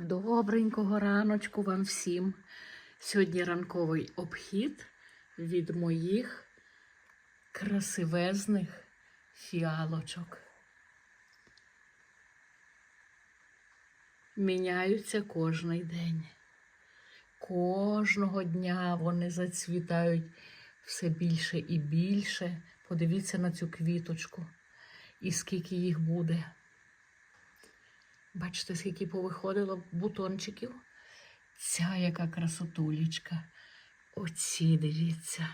Добренького раночку вам всім. Сьогодні ранковий обхід від моїх красивезних фіалочок. Міняються кожний день. Кожного дня вони зацвітають все більше і більше. Подивіться на цю квіточку і скільки їх буде. Бачите, скільки повиходило бутончиків. Ця яка красотулечка. Оці дивіться.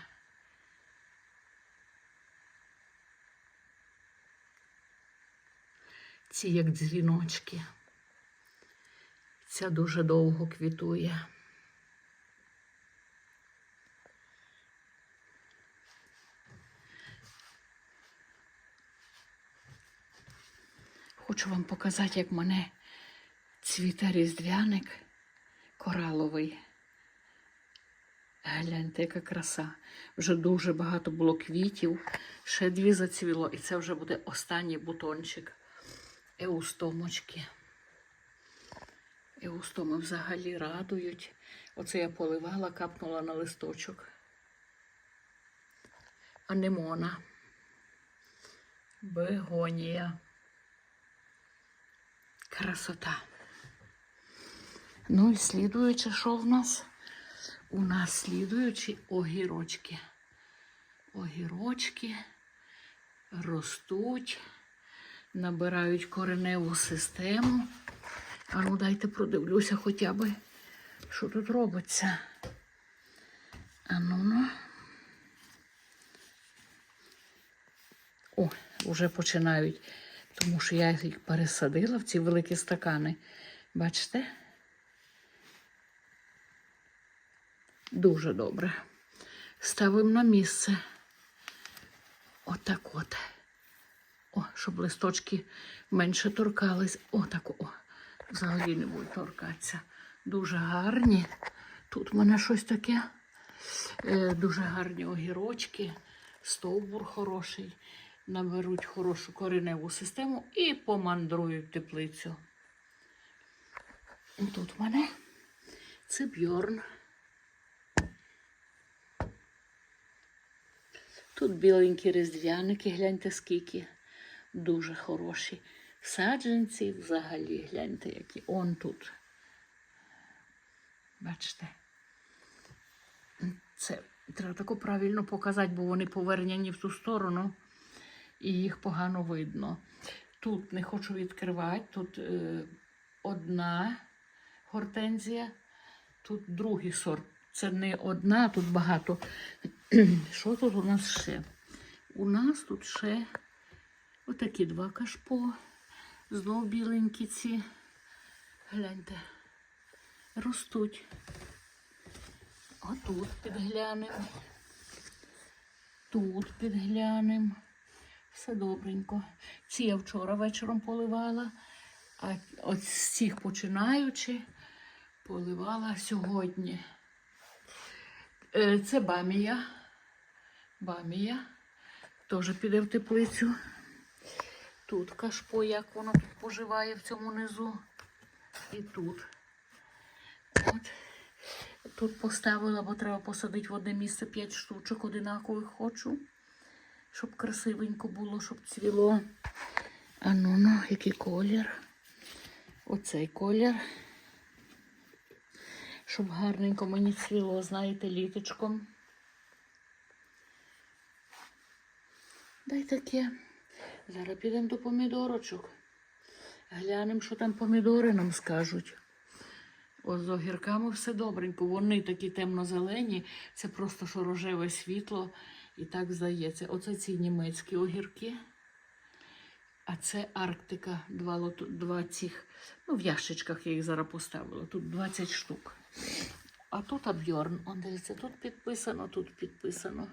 Ці як дзвіночки. Ця дуже довго квітує. Хочу вам показати, як мене цвіте різдвяник кораловий. Гляньте, яка краса. Вже дуже багато було квітів, ще дві зацвіло, і це вже буде останній бутончик еустомочки. Еустоми взагалі радують. Оце я поливала, капнула на листочок. Анемона. Бегонія. Красота. Ну і слідуюче, що в нас? У нас слідуючі огірочки. Огірочки ростуть, набирають кореневу систему. А ну дайте продивлюся хоча б, що тут робиться. А ну ну. О, вже починають, тому що я їх пересадила в ці великі стакани. Бачите? Дуже добре. Ставимо на місце. Отак от. О, щоб листочки менше торкались. Отак о. Взагалі не будуть торкатися. Дуже гарні. Тут в мене щось таке. Е, дуже гарні огірочки, стовбур хороший. Наберуть хорошу кореневу систему і помандрують теплицю. Тут в мене це бьорн. Тут біленькі різдвяники, гляньте скільки. Дуже хороші. Саджанці взагалі, гляньте, які. Он тут. Бачите? Це треба тако правильно показати, бо вони повернені в ту сторону і їх погано видно. Тут не хочу відкривати, тут е, одна гортензія, тут другий сорт. Це не одна, тут багато. Що тут у нас ще? У нас тут ще отакі два кашпо. Знов біленькі ці. Гляньте, ростуть. Отут підглянемо. Тут підглянемо. Все добренько. Ці я вчора вечором поливала, а от з цих починаючи, поливала сьогодні. Е, Це бамія. Бамія. Теж піде в теплицю. Тут кашпо, як воно тут поживає в цьому низу. І тут. От. Тут поставила, бо треба посадити в одне місце 5 штучок одинакових хочу. Щоб красивенько було, щоб цвіло. А ну ну, який колір. Оцей колір. Щоб гарненько мені цвіло, знаєте, літочком. Дай таке. Зараз підемо до помідорочок. Глянемо, що там помідори нам скажуть. Ось з огірками все добренько. Вони такі темно-зелені, це просто що рожеве світло. І так здається. Оце ці німецькі огірки. А це Арктика, два, два цих, ну, в ящичках я їх зараз поставила. Тут 20 штук. А тут Абьорн. Он дивіться, тут підписано, тут підписано.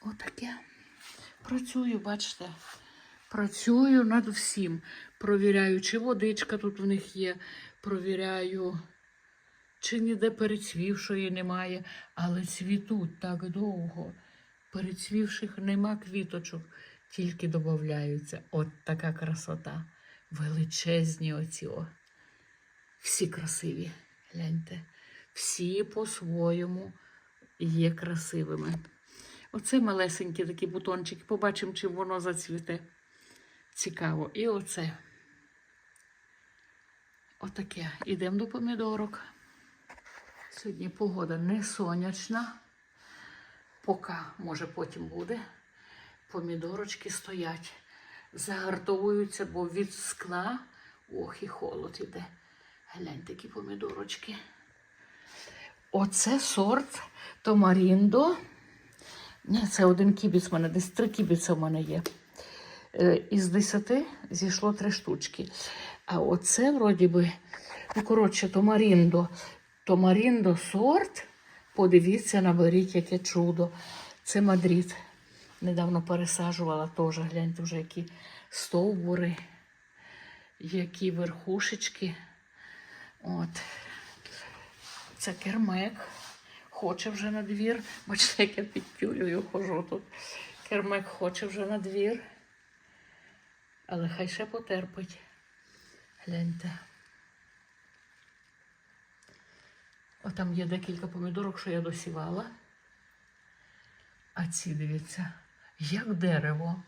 Отаке. Працюю, бачите. Працюю над всім. Провіряю, чи водичка тут в них є. Провіряю, чи ніде перецвівшої немає. Але цвітуть так довго. Перецвівших нема квіточок, тільки додаються. От така красота. величезні оці. О. Всі красиві. Гляньте. Всі по-своєму є красивими. Оце малесенькі такі бутончики. Побачимо, чим воно зацвіте. Цікаво. І оце. Отаке. Ідемо до помідорок. Сьогодні погода не сонячна. Поки, може, потім буде. Помідорочки стоять, загартовуються, бо від скла. Ох, і холод іде. Глянь, такі помідорочки. Оце сорт Томаріндо. Ні, це один кібіц в мене, десь три кібіця в мене є. Е, Із десяти зійшло три штучки. А оце, вроді би, ну, коротше, Томаріндо. Томаріндо сорт. Подивіться, наберіть, яке чудо. Це Мадрид. Недавно пересаджувала теж. Гляньте вже, які стовбури, які верхушечки. От. Це кермек. Хоче вже на двір. Бачите, як я під тюлею хожу тут. Кермек хоче вже на двір. Але хай ще потерпить. Гляньте. Отам є декілька помідорок, що я досівала. А ці, дивіться, як дерево.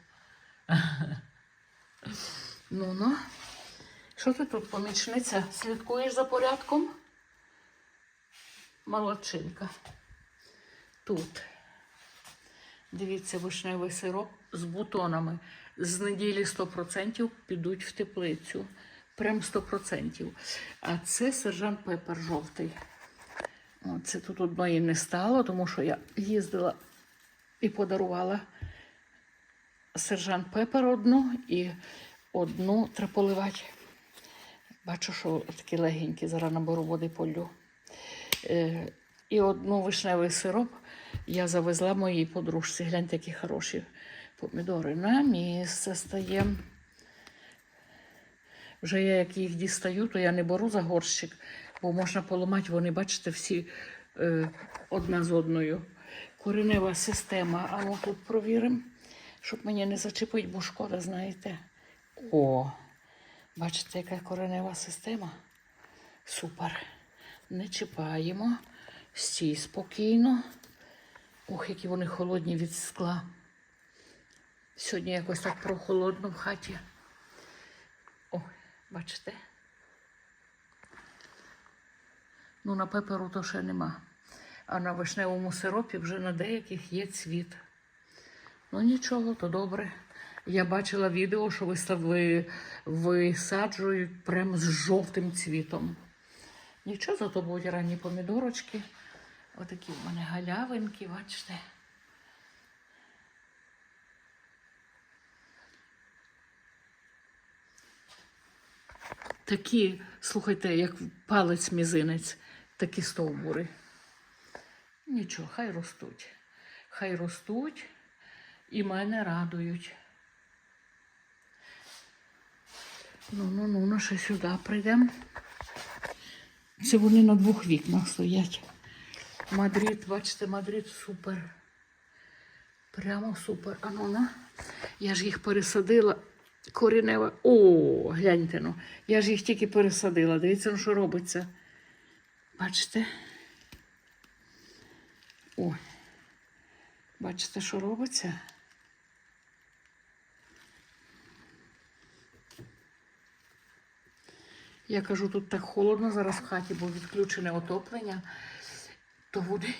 Ну ну. Що ти тут, помічниця? Слідкуєш за порядком? Молодчинка. Тут. Дивіться, вишневий сироп з бутонами. З неділі 100% підуть в теплицю. Прям 100%. А це сержант Пепер жовтий. О, Це тут одної не стало, тому що я їздила і подарувала сержант Пепер одну і одну треба поливати. Бачу, що такі легенькі, зараз наберу води полю. Е, і одну вишневий сироп я завезла моїй подружці. Гляньте, які хороші помідори. На місце стаємо. Вже я як їх дістаю, то я не беру за горщик, бо можна поламати, вони, бачите, всі е, одна з одною. Коренева система. А ну тут провіримо, щоб мені не зачепить, бо шкода, знаєте. О, бачите, яка коренева система? Супер. Не чіпаємо. Стій спокійно. Ох, які вони холодні від скла. Сьогодні якось так прохолодно в хаті. О, бачите? Ну, на пеперу то ще нема. А на вишневому сиропі вже на деяких є цвіт. Ну нічого, то добре. Я бачила відео, що вистави висаджують прямо з жовтим цвітом. Нічого, зато будуть ранні помідорочки. Отакі в мене галявинки, бачите. Такі, слухайте, як палець мізинець, такі стовбури. Нічого, хай ростуть. Хай ростуть і мене радують. Ну, ну, ну, ну, ще сюди прийдемо. Це вони на двох вікнах стоять. Мадрид, бачите, Мадрид супер. Прямо супер. А ну на. Я ж їх пересадила. Корінева. О, гляньте ну. Я ж їх тільки пересадила. Дивіться, ну що робиться. Бачите? О. Бачите, що робиться? Я кажу, тут так холодно зараз в хаті, бо відключене отоплення, то вони,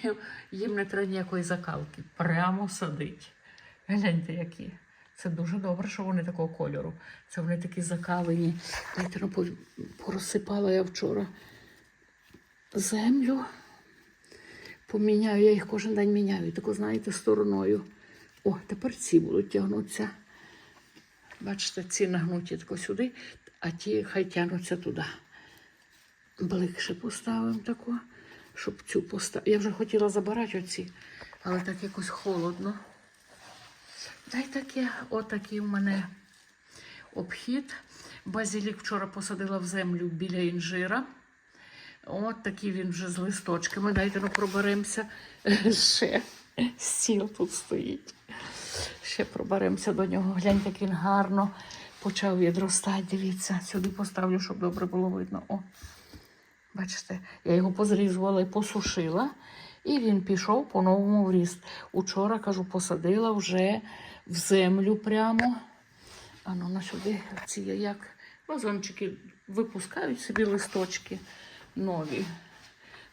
їм не треба ніякої закалки. Прямо садить. Гляньте, які. Це дуже добре, що вони такого кольору. Це вони такі закалені. Дайте, ну, по- порозсипала я вчора землю. Поміняю, я їх кожен день міняю. Таку, знаєте, стороною. О, тепер ці будуть тягнутися. Бачите, ці нагнуті тако сюди, а ті хай тягнуться туди. Бликше поставимо тако, щоб цю поставити. Я вже хотіла забирати оці, але так якось холодно. Дай таке, отакий у мене обхід. Базилік вчора посадила в землю біля інжира. От такий він вже з листочками. Дайте ну проберемося. Ще стіл тут стоїть. Ще проберемося до нього. Гляньте, як він гарно почав відростати. Дивіться, сюди поставлю, щоб добре було видно. О, бачите, я його позрізувала і посушила, і він пішов по-новому в ріст. Учора, кажу, посадила вже в землю прямо. А ну на сюди ці як вазончики випускають собі листочки нові.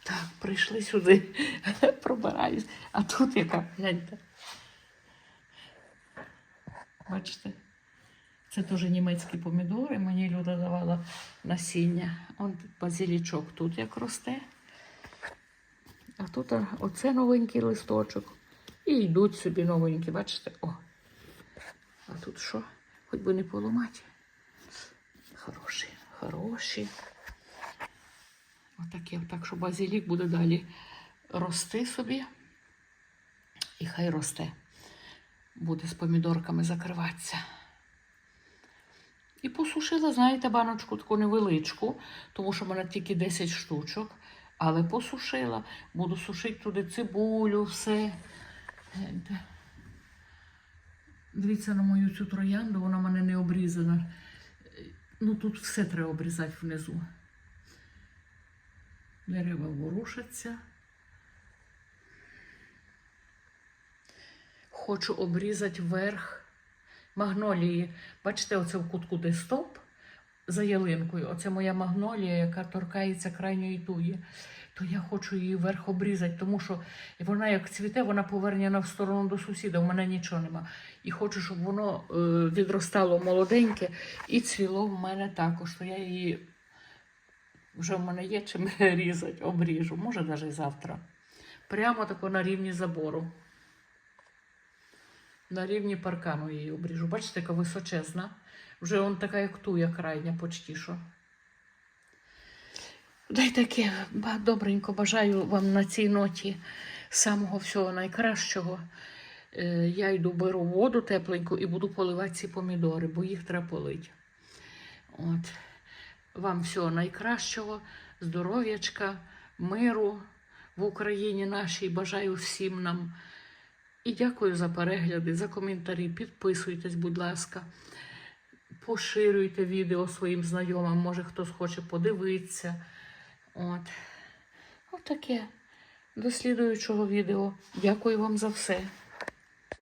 Так, прийшли сюди, пробираюсь. А тут яка, гляньте. Бачите? Це теж німецькі помідори. Мені Люда давала насіння. Он базилічок тут як росте. А тут оце новенький листочок. І йдуть собі новенькі, бачите? О. А тут що? Хоч би не поламати. Хороші, хороші. Отаке, так що базилік буде далі рости собі. І хай росте. Буде з помідорками закриватися. І посушила, знаєте, баночку таку невеличку, тому що в мене тільки 10 штучок. Але посушила. Буду сушити туди цибулю, все. Дивіться на мою цю троянду, вона в мене не обрізана. Ну тут все треба обрізати внизу. Дерева ворушаться. Хочу обрізати верх магнолії. Бачите, оце в кутку де стовп за ялинкою. Оце моя магнолія, яка торкається крайньої туї. То я хочу її верх обрізати, тому що вона як цвіте, вона повернена в сторону до сусіда. У мене нічого нема. І хочу, щоб воно е, відростало молоденьке і цвіло в мене також. То я її вже в мене є чим різати, обріжу. Може, навіть завтра. Прямо тако на рівні забору. На рівні паркану її обріжу. Бачите, яка височезна. Вже он така, як туя крайня, почти що. Дай таке добренько бажаю вам на цій ноті самого всього найкращого. Е, Я йду беру воду тепленьку і буду поливати ці помідори, бо їх треба полити. От. Вам всього найкращого, здоров'ячка, миру в Україні нашій. Бажаю всім нам. І дякую за перегляди, за коментарі. Підписуйтесь, будь ласка. Поширюйте відео своїм знайомим, може хтось хоче подивитися. От. Отаке. До слідуючого відео. Дякую вам за все.